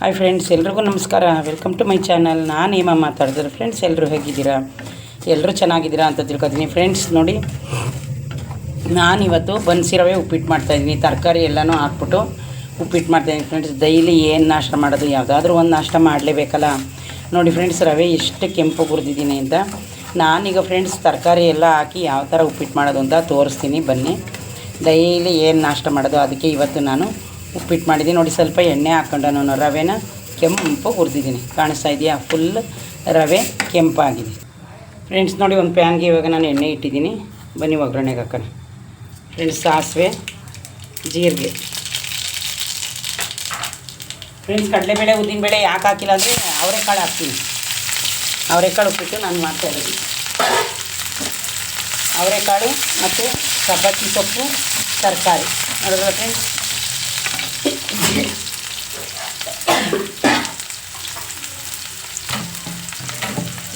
Hi friends ಎಲ್ರಿಗೂ ನಮಸ್ಕಾರ. Welcome to my channel ನಾನು ಹೇಮ ಮಾತಾಡಿದ್ರೆ ಫ್ರೆಂಡ್ಸ್ ಎಲ್ಲರೂ ಹೇಗಿದ್ದೀರಾ? ಎಲ್ಲರೂ ಚೆನ್ನಾಗಿದ್ದೀರಾ ಅಂತ ತಿಳ್ಕೊತೀನಿ. ಫ್ರೆಂಡ್ಸ್ ನೋಡಿ ನಾನಿವತ್ತು ಬನ್ಸಿ ರವೆ ಉಪ್ಪಿಟ್ಟು ಮಾಡ್ತಾಯಿದ್ದೀನಿ ತರಕಾರಿ ಎಲ್ಲನೂ ಹಾಕ್ಬಿಟ್ಟು ಉಪ್ಪಿಟ್ಟು ಮಾಡ್ತಾಯಿದ್ದೀನಿ ಫ್ರೆಂಡ್ಸ್ ಡೈಲಿ ಏನು ನಾಷ್ಟ ಮಾಡೋದು? ಯಾವುದಾದ್ರೂ ಒಂದು ನಾಷ್ಟ ಮಾಡಲೇಬೇಕಲ್ಲ. ನೋಡಿ ಫ್ರೆಂಡ್ಸ್ ರವೆ ಎಷ್ಟು ಕೆಂಪು ಹುರಿದಿದ್ದೀನಿ ಅಂತ. ನಾನೀಗ ಫ್ರೆಂಡ್ಸ್ ತರಕಾರಿ ಎಲ್ಲ ಹಾಕಿ ಯಾವ ಥರ ಉಪ್ಪಿಟ್ಟು ಮಾಡೋದು ಅಂತ ತೋರಿಸ್ತೀನಿ. ಬನ್ನಿ. ಡೈಲಿ ಏನು ನಾಷ್ಟ ಮಾಡೋದು? ಅದಕ್ಕೆ ಇವತ್ತು ನಾನು ಉಪ್ಪಿಟ್ಟು ಮಾಡಿದ್ದೀನಿ. ನೋಡಿ, ಸ್ವಲ್ಪ ಎಣ್ಣೆ ಹಾಕೊಂಡ ನಾನು. ರವೆನ ಕೆಂಪು ಹುರಿದಿದ್ದೀನಿ. ಕಾಣಿಸ್ತಾ ಇದೆಯಾ? ಫುಲ್ ರವೆ ಕೆಂಪಾಗಿದೆ. ಫ್ರೆಂಡ್ಸ್ ನೋಡಿ, ಒಂದು ಪ್ಯಾನ್ಗೆ ಇವಾಗ ನಾನು ಎಣ್ಣೆ ಇಟ್ಟಿದ್ದೀನಿ. ಬನ್ನಿ ಒಗ್ಗರಣೆಗೆ ಹಾಕೋಣ. ಫ್ರೆಂಡ್ಸ್ ಸಾಸಿವೆ, ಜೀರಿಗೆ. ಫ್ರೆಂಡ್ಸ್ ಕಡಲೆಬೇಳೆ, ಉದ್ದಿನಬೇಳೆ ಯಾಕೆ ಹಾಕಿಲ್ಲ ಅಂದರೆ ಅವರೆಕಾಳು ಹಾಕ್ತೀನಿ. ಅವರೆಕಾಳು ಉಪ್ಪಿಟ್ಟು ನಾನು ಮಾಡ್ತಾ ಇದ್ದೀನಿ ಅವರೆಕಾಳು ಮತ್ತು ಸಬ್ಬಕ್ಕಿ ಸೊಪ್ಪು, ತರಕಾರಿ. ನೋಡಿದ್ರೆ ಫ್ರೆಂಡ್ಸ್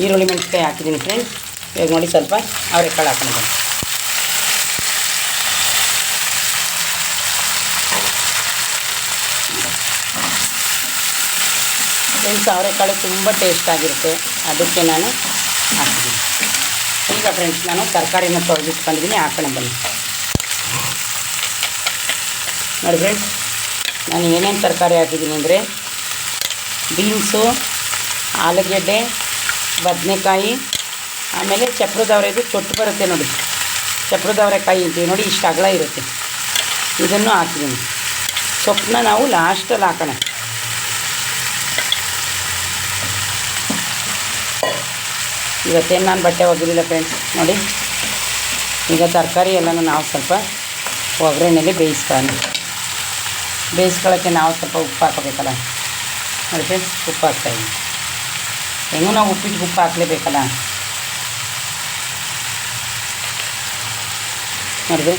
ಈರುಳ್ಳಿ ಮೆಣಸಿನ್ಕಾಯಿ ಹಾಕಿದ್ದೀನಿ ಫ್ರೆಂಡ್ಸ್ ಇವಾಗ ನೋಡಿ ಸ್ವಲ್ಪ ಅವರೆಕಾಳು ಹಾಕೊಂಡು ಫ್ರೆಂಡ್ಸ್ ಅವರೆಕಾಳು ತುಂಬ ಟೇಸ್ಟ್ ಆಗಿರುತ್ತೆ. ಅದಕ್ಕೆ ನಾನು ಹಾಕಿದ್ದೀನಿ. ಈಗ ಫ್ರೆಂಡ್ಸ್ ನಾನು ತರಕಾರಿನ ತೊಳೆದಿಟ್ಕೊಂಡಿದ್ದೀನಿ, ಹಾಕೋಣ ಬನ್ನಿ. ನೋಡಿ ಫ್ರೆಂಡ್ಸ್ ನಾನು ಏನೇನು ತರಕಾರಿ ಹಾಕಿದ್ದೀನಿ ಅಂದರೆ ಬೀನ್ಸು, ಆಲೂಗೆಡ್ಡೆ, ಬದನೆಕಾಯಿ, ಆಮೇಲೆ ಚಪ್ರದವರೆದು ಚೊಟ್ಟು ಬರುತ್ತೆ ನೋಡಿ. ಚಪ್ರದವರೆಕಾಯಿ ಅಂತೀವಿ ನೋಡಿ, ಇಷ್ಟು ಅಗಲ ಇರುತ್ತೆ. ಇದನ್ನು ಹಾಕಿದ್ದೀನಿ. ಸೊಪ್ಪನ್ನ ನಾವು ಲಾಸ್ಟಲ್ಲಿ ಹಾಕೋಣ. ಇವತ್ತೇನು ನಾನು ಬಟ್ಟೆ ಒಗೆದಿಲ್ಲ ಫ್ರೆಂಡ್ಸ್ ನೋಡಿ. ಈಗ ತರಕಾರಿ ಎಲ್ಲನೂ ನಾವು ಸ್ವಲ್ಪ ಒಗ್ಗರಣೆಯಲ್ಲಿ ಬೇಯಿಸ್ಕೊಳ್ಳೋಣ ಬೇಯಿಸ್ಕೊಳ್ಳೋಕ್ಕೆ ನಾವು ಸ್ವಲ್ಪ ಉಪ್ಪು ಹಾಕೋಬೇಕಲ್ಲ ಫ್ರೆಂಡ್ಸ್ ಉಪ್ಪು ಹಾಕ್ತಾಯಿದ್ದೀನಿ ಹೆಂಗೂ ನಾವು ಉಪ್ಪಿಟ್ಟು ಉಪ್ಪು ಹಾಕಲೇಬೇಕಲ್ಲ? ನೋಡಿದ್ರೆ?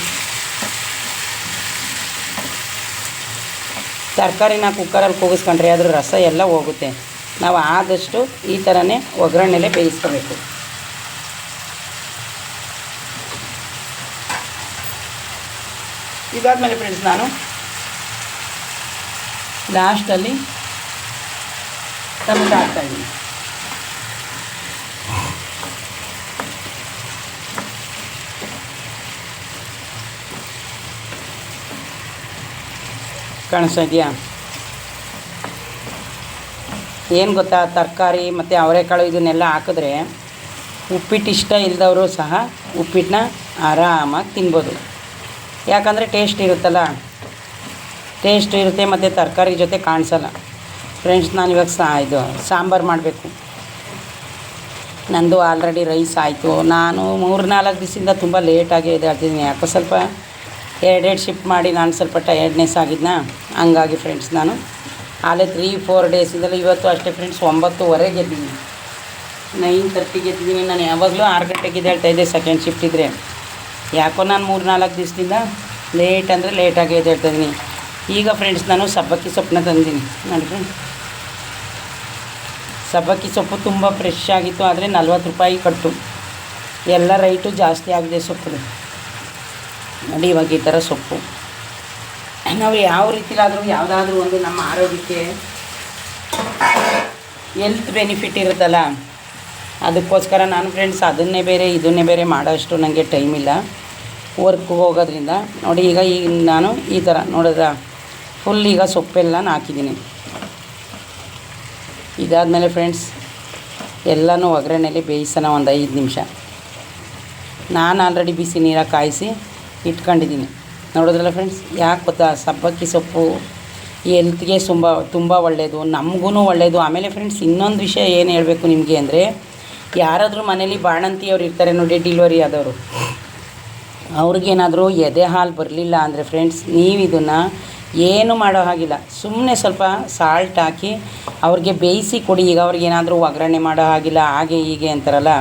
ತರಕಾರಿನ ಕುಕ್ಕರಲ್ಲಿ ಕೂಗಿಸ್ಕೊಂಡ್ರೆ ಅದ್ರ ರಸ ಎಲ್ಲ ಹೋಗುತ್ತೆ. ನಾವು ಆದಷ್ಟು ಈ ಥರನೇ ಒಗ್ಗರಣೆಲೆ ಬೇಯಿಸ್ಕೋಬೇಕು. ಇದಾದಮೇಲೆ ಫ್ರೆಂಡ್ಸ್ ನಾನು ಲಾಸ್ಟಲ್ಲಿ ಟೊಮೆಟೊ ಹಾಕ್ತಾಯಿದ್ದೀನಿ ಕಾಣಿಸ್ತಾ ಇದೆಯಾ? ಏನು ಗೊತ್ತಾ, ತರಕಾರಿ ಮತ್ತು ಅವರೆಕಾಳು ಇದನ್ನೆಲ್ಲ ಹಾಕಿದ್ರೆ ಉಪ್ಪಿಟ್ಟು ಇಷ್ಟ ಇಲ್ಲದವರು ಸಹ ಉಪ್ಪಿಟ್ಟನ್ನ ಆರಾಮಾಗಿ ತಿನ್ಬೋದು. ಯಾಕಂದರೆ ಟೇಸ್ಟ್ ಇರುತ್ತಲ್ಲ? ಟೇಸ್ಟ್ ಇರುತ್ತೆ ಮತ್ತು ತರಕಾರಿ ಜೊತೆ ಕಾಣಿಸಲ್ಲ. ಫ್ರೆಂಡ್ಸ್ ನಾನು ಇವಾಗ ಸಾ ಇದು ಸಾಂಬಾರು ಮಾಡಬೇಕು. ನಂದು ಆಲ್ರೆಡಿ ರೈಸ್ ಆಯಿತು. ನಾನು ಮೂರು ನಾಲ್ಕು ದಿವಸದಿಂದ ತುಂಬ ಲೇಟಾಗಿ ಇದಾಗ್ತಿದ್ದೀನಿ ಯಾಕೋ ಸ್ವಲ್ಪ ಎರಡೆರಡು ಶಿಫ್ಟ್ ಮಾಡಿ ನಾನು ಸ್ವಲ್ಪ ಟಯರ್ಡ್ನೆಸ್ ಆಗಿದ್ನಾ? ಹಂಗಾಗಿ ಫ್ರೆಂಡ್ಸ್ ನಾನು ಆಲೇ ತ್ರೀ ಫೋರ್ ಡೇಸಿಂದಲೂ ಇವತ್ತು ಅಷ್ಟೇ ಫ್ರೆಂಡ್ಸ್ ಒಂಬತ್ತುವರೆಗೆ ಗೆದ್ದೀನಿ ನೈನ್ ತರ್ಟಿಗೆ ಎದ್ದಿದ್ದೀನಿ. ನಾನು ಯಾವಾಗಲೂ ಆರು ಗಂಟೆಗೆ ಇದ್ದೆ ಸೆಕೆಂಡ್ ಶಿಫ್ಟ್ ಇದ್ದರೆ ಯಾಕೋ ನಾನು ಮೂರು ನಾಲ್ಕು ದಿವಸದಿಂದ ಲೇಟ್ ಅಂದರೆ ಲೇಟಾಗಿ ಎದ್ದೇಳ್ತಾ ಇದ್ದೀನಿ. ಈಗ ಫ್ರೆಂಡ್ಸ್ ನಾನು ಸಬ್ಬಕ್ಕಿ ಸೊಪ್ಪನ್ನ ತಂದೀನಿ. ನೋಡಿ ಫ್ರೆಂಡ್ಸ್ ಸಬ್ಬಕ್ಕಿ ಸೊಪ್ಪು ತುಂಬ ಫ್ರೆಶ್ ಆಗಿತ್ತು, ಆದರೆ ನಲ್ವತ್ತು ರೂಪಾಯಿ ಕಟ್ಟು. ಎಲ್ಲ ರೈಟು ಜಾಸ್ತಿ ಆಗಿದೆ ಸೊಪ್ಪು ನೋಡಿ ಇವಾಗ ಈ ಥರ ಸೊಪ್ಪು. ನಾವು ಯಾವ ರೀತಿಲಾದರೂ ಯಾವುದಾದ್ರೂ ಒಂದು ನಮ್ಮ ಆರೋಗ್ಯಕ್ಕೆ ಎಲ್ತ್ ಬೆನಿಫಿಟ್ ಇರುತ್ತಲ್ಲ, ಅದಕ್ಕೋಸ್ಕರ ನಾನು ಫ್ರೆಂಡ್ಸ್ ಅದನ್ನೇ ಬೇರೆ, ಇದನ್ನೇ ಬೇರೆ ಮಾಡೋಷ್ಟು ನನಗೆ ಟೈಮ್ ಇಲ್ಲ. ವರ್ಕ್ಗೆ ಹೋಗೋದ್ರಿಂದ. ನೋಡಿ ಈಗ ಈಗ ನಾನು ಈ ಥರ ನೋಡಿದ್ರ? ಫುಲ್ ಈಗ ಸೊಪ್ಪೆಲ್ಲ ಹಾಕಿದ್ದೀನಿ. ಇದಾದಮೇಲೆ ಫ್ರೆಂಡ್ಸ್ ಎಲ್ಲನೂ ಒಗ್ಗರಣೆಯಲ್ಲಿ ಬೇಯಿಸೋಣ ಒಂದು ಐದು ನಿಮಿಷ. ನಾನು ಆಲ್ರೆಡಿ ಬಿಸಿ ನೀರಾಗಿ ಕಾಯಿಸಿ ಇಟ್ಕೊಂಡಿದ್ದೀನಿ. ನೋಡಿದ್ರಲ್ಲ ಫ್ರೆಂಡ್ಸ್ ಯಾಕೆ ಗೊತ್ತಾ? ಸಬ್ಬಕ್ಕಿ ಸೊಪ್ಪು ಎಲ್ತ್ಗೆ ತುಂಬ ತುಂಬ ಒಳ್ಳೆಯದು ನಮಗೂ ಒಳ್ಳೆಯದು ಆಮೇಲೆ ಫ್ರೆಂಡ್ಸ್ ಇನ್ನೊಂದು ವಿಷಯ ಏನು ಹೇಳಬೇಕು ನಿಮಗೆ ಅಂದರೆ, ಯಾರಾದರೂ ಮನೇಲಿ ಬಾಣಂತಿಯವ್ರು ಇರ್ತಾರೆ ನೋಡಿ ಡಿಲಿವರಿ ಆದವರು. ಅವ್ರಿಗೇನಾದರೂ ಎದೆ ಹಾಲು ಬರಲಿಲ್ಲ ಅಂದರೆ ಫ್ರೆಂಡ್ಸ್ ನೀವು ಇದನ್ನು ಏನು ಮಾಡೋ ಹಾಗಿಲ್ಲ. ಸುಮ್ಮನೆ ಸ್ವಲ್ಪ ಸಾಲ್ಟ್ ಹಾಕಿ ಅವ್ರಿಗೆ ಬೇಯಿಸಿ ಕೊಡಿ. ಈಗ ಅವ್ರಿಗೆ ಏನಾದರೂ ಒಗ್ಗರಣೆ ಮಾಡೋ ಹಾಗಿಲ್ಲ, ಹಾಗೆ ಹೀಗೆ ಅಂತಾರಲ್ಲ.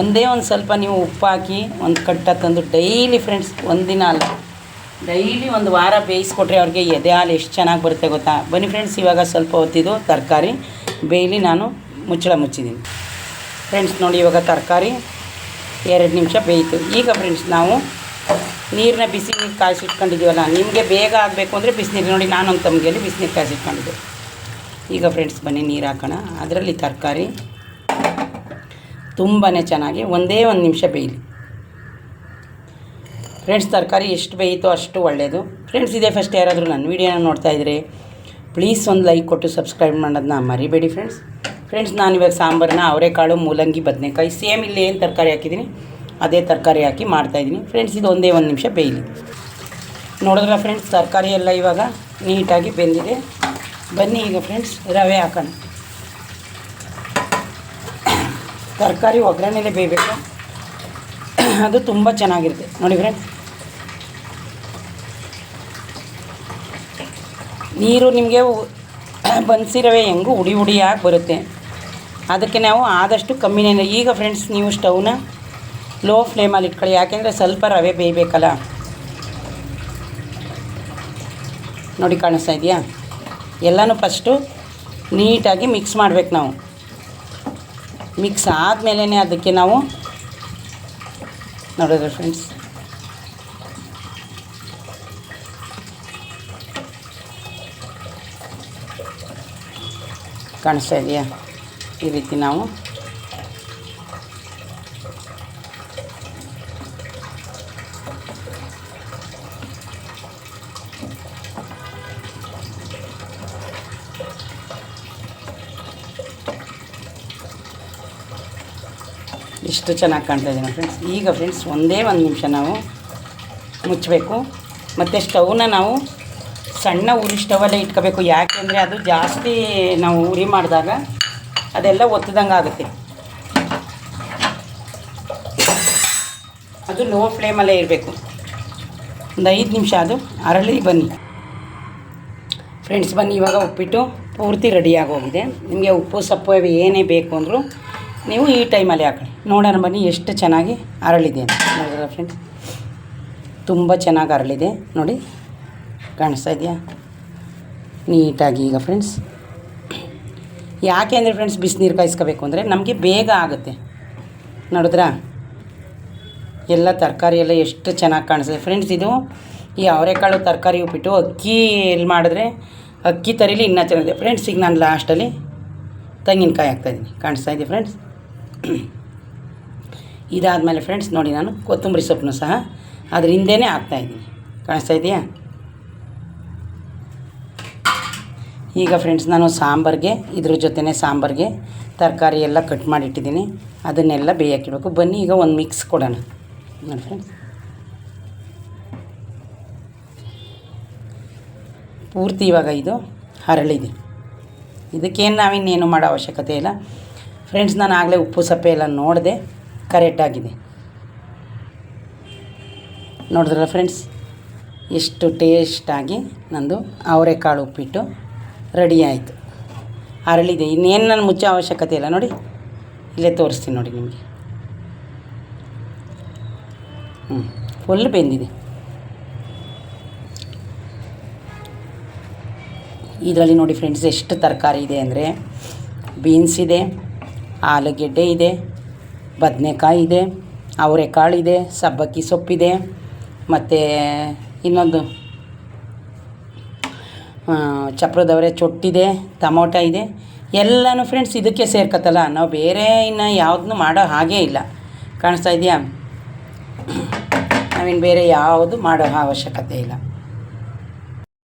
ಒಂದೇ ಒಂದು ಸ್ವಲ್ಪ ನೀವು ಉಪ್ಪು ಹಾಕಿ ಒಂದು ಕಟ್ಟ ತಂದು ಡೈಲಿ ಫ್ರೆಂಡ್ಸ್ ಒಂದಿನ ಅಲ್ಲ ಡೈಲಿ ಒಂದು ವಾರ ಬೇಯಿಸ್ಕೊಟ್ರೆ ಅವ್ರಿಗೆ ಎದೆ ಹಾಲು ಎಷ್ಟು ಚೆನ್ನಾಗಿ ಬರುತ್ತೆ ಗೊತ್ತಾ? ಬನ್ನಿ ಫ್ರೆಂಡ್ಸ್ ಇವಾಗ ಸ್ವಲ್ಪ ಹೊತ್ತಿದ್ದು ತರಕಾರಿ. ಬೇಯಲಿ ನಾನು ಮುಚ್ಚಳ ಮುಚ್ಚಿದ್ದೀನಿ. ಫ್ರೆಂಡ್ಸ್ ನೋಡಿ ಇವಾಗ ತರಕಾರಿ ಎರಡು ನಿಮಿಷ ಬೇಯಿತು. ಈಗ ಫ್ರೆಂಡ್ಸ್ ನಾವು ನೀರನ್ನ ಬಿಸಿ ನೀರು ಕಾಯಿಸಿಟ್ಕೊಂಡಿದ್ದೀವಲ್ಲ ನಿಮಗೆ ಬೇಗ ಆಗಬೇಕು ಅಂದರೆ ಬಿಸಿನೀರು. ನೋಡಿ, ನಾನೊಂದು ತಮಗೆಯಲ್ಲಿ ಬಿಸಿನೀರು ಕಾಯಿಸಿಟ್ಕೊಂಡಿದ್ದೆ ಈಗ ಫ್ರೆಂಡ್ಸ್ ಬನ್ನಿ ನೀರು ಹಾಕೋಣ. ಅದರಲ್ಲಿ ತರಕಾರಿ ತುಂಬಾ ಚೆನ್ನಾಗಿ ಒಂದೇ ಒಂದು ನಿಮಿಷ ಬೇಯಲಿ. ಫ್ರೆಂಡ್ಸ್ ತರಕಾರಿ ಎಷ್ಟು ಬೇಯಿತೋ ಅಷ್ಟು ಒಳ್ಳೆಯದು ಫ್ರೆಂಡ್ಸ್ ಇದೇ ಫಸ್ಟ್ ಯಾರಾದರೂ ನನ್ನ ವೀಡಿಯೋನ ನೋಡ್ತಾ ಇದ್ದರೆ ಪ್ಲೀಸ್ ಒಂದು ಲೈಕ್ ಕೊಟ್ಟು ಸಬ್ಸ್ಕ್ರೈಬ್ ಮಾಡೋದನ್ನ ಮರಿಬೇಡಿ ಫ್ರೆಂಡ್ಸ್ ಫ್ರೆಂಡ್ಸ್ ನಾನು ಇವಾಗ ಸಾಂಬಾರನ್ನ ಅವರೆಕಾಳು, ಮೂಲಂಗಿ, ಬದನೆಕಾಯಿ ಸೇಮ್ ಇಲ್ಲಿ ಏನು ತರಕಾರಿ ಹಾಕಿದ್ದೀನಿ. ಅದೇ ತರಕಾರಿ ಹಾಕಿ ಮಾಡ್ತಾಯಿದ್ದೀನಿ ಫ್ರೆಂಡ್ಸ್ ಇದು ಒಂದೇ ಒಂದು ನಿಮಿಷ ಬೇಯಲಿ. ನೋಡಿದ್ರೆ ಫ್ರೆಂಡ್ಸ್ ತರಕಾರಿ ಎಲ್ಲ ಇವಾಗ ನೀಟಾಗಿ ಬೆಂದಿದೆ. ಬನ್ನಿ ಈಗ ಫ್ರೆಂಡ್ಸ್ ರವೆ ಹಾಕೋಣ. ತರಕಾರಿ ಒಗ್ಗರಣೆಲೇ ಬೇಯಬೇಕು. ಅದು ತುಂಬ ಚೆನ್ನಾಗಿರುತ್ತೆ. ನೋಡಿ ಫ್ರೆಂಡ್ಸ್ ನೀರು ನಿಮಗೆ ಬನ್ಸಿ ರವೆ ಹೆಂಗೂ ಉಡಿ ಉಡಿಯಾಗಿ ಬರುತ್ತೆ. ಅದಕ್ಕೆ ನಾವು ಆದಷ್ಟು ಕಮ್ಮಿನೇ ಈಗ ಫ್ರೆಂಡ್ಸ್ ನೀವು ಸ್ಟವ್ನ ಲೋ ಫ್ಲೇಮಲ್ಲಿ ಇಟ್ಕೊಳ್ಳಿ. ಯಾಕೆಂದರೆ ಸ್ವಲ್ಪ ರವೆ ಬೇಯಬೇಕಲ್ಲ. ನೋಡಿ ಕಾಣಿಸ್ತಾ ಇದೆಯಾ? ಎಲ್ಲನೂ ಫಸ್ಟು ನೀಟಾಗಿ ಮಿಕ್ಸ್ ಮಾಡ್ಬೇಕು ನಾವು. ಮಿಕ್ಸ್ ಆದಮೇಲೆ ಅದಕ್ಕೆ ನಾವು ನೋಡಿದ್ರೆ ಫ್ರೆಂಡ್ಸ್. ಕಾಣಿಸ್ತಾ ಇದೆಯಾ? ಈ ರೀತಿ ನಾವು ಇಷ್ಟು ಚೆನ್ನಾಗಿ ಕಾಣ್ತಾ ಇದೆ ಫ್ರೆಂಡ್ಸ್ ಈಗ ಫ್ರೆಂಡ್ಸ್ ಒಂದೇ ಒಂದು ನಿಮಿಷ ನಾವು ಮುಚ್ಚಬೇಕು. ಮತ್ತು ಸ್ಟವ್ನ ನಾವು ಸಣ್ಣ ಉರಿ ಸ್ಟವಲ್ಲೇ ಇಟ್ಕೋಬೇಕು. ಯಾಕೆಂದರೆ ಅದು ಜಾಸ್ತಿ ನಾವು ಉರಿ ಮಾಡಿದಾಗ ಅದೆಲ್ಲ ಒತ್ತದಂಗೆ ಆಗುತ್ತೆ. ಅದು ಲೋ ಫ್ಲೇಮಲ್ಲೇ ಇರಬೇಕು. ಒಂದು ಐದು ನಿಮಿಷ ಅದು ಅರಳಿ ಬನ್ನಿ. ಫ್ರೆಂಡ್ಸ್ ಬನ್ನಿ, ಇವಾಗ ಉಪ್ಪಿಟ್ಟು ಪೂರ್ತಿ ರೆಡಿಯಾಗಿ ಹೋಗಿದೆ ನಿಮಗೆ ಉಪ್ಪು, ಸಪ್ಪು ಏನೇ ಬೇಕು ಅಂದರೂ ನೀವು ಈ ಟೈಮಲ್ಲಿ ಹಾಕೊಳ್ಳಿ ನೋಡೋಣ ಬನ್ನಿ ಎಷ್ಟು ಚೆನ್ನಾಗಿ ಅರಳಿದೆ ಅಂತ. ನೋಡಿದ್ರ ಫ್ರೆಂಡ್ಸ್ ತುಂಬ ಚೆನ್ನಾಗಿ ಅರಳಿದೆ. ನೋಡಿ, ಕಾಣಿಸ್ತಾ ಇದೆಯಾ? ನೀಟಾಗಿ ಈಗ ಫ್ರೆಂಡ್ಸ್ ಯಾಕೆ ಅಂದರೆ ಫ್ರೆಂಡ್ಸ್ ಬಿಸಿನೀರು ಕಾಯಿಸ್ಕೋಬೇಕು ಅಂದರೆ ನಮಗೆ ಬೇಗ ಆಗುತ್ತೆ. ನೋಡಿದ್ರಾ? ಎಲ್ಲ ತರಕಾರಿ ಎಲ್ಲ ಎಷ್ಟು ಚೆನ್ನಾಗಿ ಕಾಣಿಸ್ತದೆ. ಫ್ರೆಂಡ್ಸ್ ಇದು ಈ ಅವರೆಕಾಳು ತರಕಾರಿ ಉಪ್ಪಿಟ್ಟು ಅಕ್ಕಿಯಲ್ಲಿ ಮಾಡಿದ್ರೆ ಅಕ್ಕಿ ತರೀಲಿ ಇನ್ನೂ ಚೆನ್ನಾಗಿದೆ. ಫ್ರೆಂಡ್ಸ್ ಈಗ ನಾನು ಲಾಸ್ಟಲ್ಲಿ ತೆಂಗಿನಕಾಯಿ ಹಾಕ್ತಾಯಿದ್ದೀನಿ ಕಾಣಿಸ್ತಾ ಇದೆ ಫ್ರೆಂಡ್ಸ್ ಇದಾದಮೇಲೆ ಫ್ರೆಂಡ್ಸ್ ನೋಡಿ ನಾನು ಕೊತ್ತಂಬರಿ ಸೊಪ್ಪನ್ನು ಸಹ ಅದ್ರ ಹಿಂದೆನೇ ಹಾಕ್ತಾಯಿದ್ದೀನಿ ಕಾಣಿಸ್ತಾ ಇದೆಯಾ? ಈಗ ಫ್ರೆಂಡ್ಸ್ ನಾನು ಸಾಂಬಾರಿಗೆ, ಇದ್ರ ಜೊತೆನೇ ಸಾಂಬಾರಿಗೆ ತರಕಾರಿ ಎಲ್ಲ ಕಟ್ ಮಾಡಿಟ್ಟಿದ್ದೀನಿ. ಅದನ್ನೆಲ್ಲ ಬೇಯಕ್ಕಿಡಬೇಕು ಬನ್ನಿ, ಈಗ ಒಂದು ಮಿಕ್ಸ್ ಕೊಡೋಣ. ನೋಡಿ ಫ್ರೆಂಡ್ಸ್ ಪೂರ್ತಿ ಇವಾಗ ಇದು ಹರಳಿದೆ. ಇದಕ್ಕೇನು ನಾವಿನ್ನೇನು ಮಾಡೋ ಅವಶ್ಯಕತೆ ಇಲ್ಲ. ಫ್ರೆಂಡ್ಸ್ ನಾನು ಆಗಲೇ ಉಪ್ಪು, ಸಪ್ಪೆ ಎಲ್ಲ ನೋಡಿದೆ. ಕರೆಕ್ಟಾಗಿದೆ ನೋಡಿದ್ರಲ್ಲ ಫ್ರೆಂಡ್ಸ್ ಎಷ್ಟು ಟೇಸ್ಟಾಗಿ ನಂದು ಅವರೆಕಾಳು ಉಪ್ಪಿಟ್ಟು ರೆಡಿ ಆಯಿತು. ಅರಳಿದೆ. ಇನ್ನೇನು ನಾನು ಮುಚ್ಚ ಅವಶ್ಯಕತೆ ಇಲ್ಲ. ನೋಡಿ, ಇಲ್ಲೇ ತೋರಿಸ್ತೀನಿ ನೋಡಿ ನಿಮಗೆ. ಹ್ಞೂ ಫುಲ್ ಬೆಂದಿದೆ. ಇದರಲ್ಲಿ ನೋಡಿ ಫ್ರೆಂಡ್ಸ್ ಎಷ್ಟು ತರಕಾರಿ ಇದೆ ಅಂದರೆ ಬೀನ್ಸ್ ಇದೆ ಆಲೂಗೆಡ್ಡೆ ಇದೆ, ಬದನೆಕಾಯಿ ಇದೆ ಅವರೆಕಾಳು ಇದೆ ಸಬ್ಬಕ್ಕಿ ಸೊಪ್ಪಿದೆ, ಮತ್ತು ಇನ್ನೊಂದು ಚಪ್ರದವರೆ ಚೊಟ್ಟಿದೆ, ಟಮೋಟ ಇದೆ. ಎಲ್ಲನೂ ಫ್ರೆಂಡ್ಸ್ ಇದಕ್ಕೆ ಸೇರ್ಕತ್ತಲ್ಲ, ನಾವು ಬೇರೆ ಇನ್ನು ಯಾವುದನ್ನು ಮಾಡೋ ಹಾಗೇ ಇಲ್ಲ. ಕಾಣಿಸ್ತಾ ಇದೆಯಾ? ನಾವಿನ್ನು ಬೇರೆ ಯಾವುದು ಮಾಡೋ ಅವಶ್ಯಕತೆ ಇಲ್ಲ.